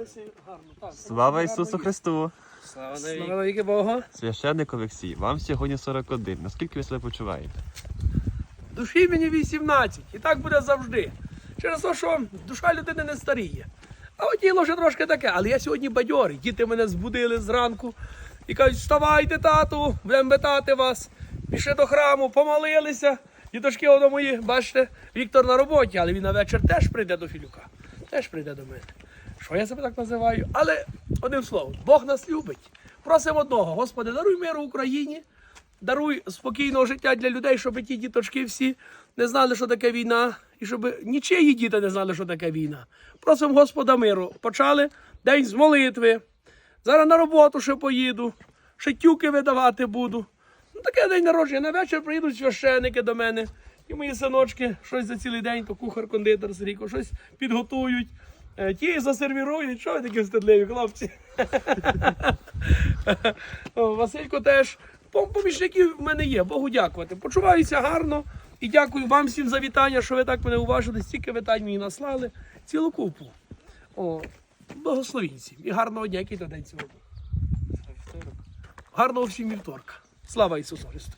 винеси гарно. Так. Слава Ісусу Христу! Слава Слава навіки Бога. Священник Олексій, вам сьогодні 41. Наскільки ви себе почуваєте? Душі мені 18. І так буде завжди. Через те, що душа людини не старіє. А от тіло вже трошки таке, але я сьогодні бадьорий. Діти мене збудили зранку і кажуть, вставайте, тату, будемо вітати вас. Пішли до храму, помолилися. Діточки одно мої, бачите, Віктор на роботі, але він на вечір теж прийде до Філюка. Теж прийде до мене. Що я себе так називаю? Але одним словом, Бог нас любить. Просимо одного, Господи, даруй миру Україні, даруй спокійного життя для людей, щоб ті діточки всі не знали, що таке війна, і щоб нічиї діти не знали, що таке війна. Просимо Господа миру. Почали день з молитви. Зараз на роботу ще поїду, ще тюки видавати буду. Ну, таке день народження. На вечір приїдуть священики до мене. І мої синочки щось за цілий день, то кухар-кондитер Сріко, щось підготують. Е, Ті засервірують, що ви такі стидливі, хлопці. Василько теж. Помічників в мене є, Богу дякувати. Почуваюся гарно і дякую вам всім за вітання, що ви так мене уважили. Стільки вітань мені наслали. Цілу купу. О, благословінці. І гарного дня, який день сьогодні. Гарного всім вівторка. Слава Ісусу Христу.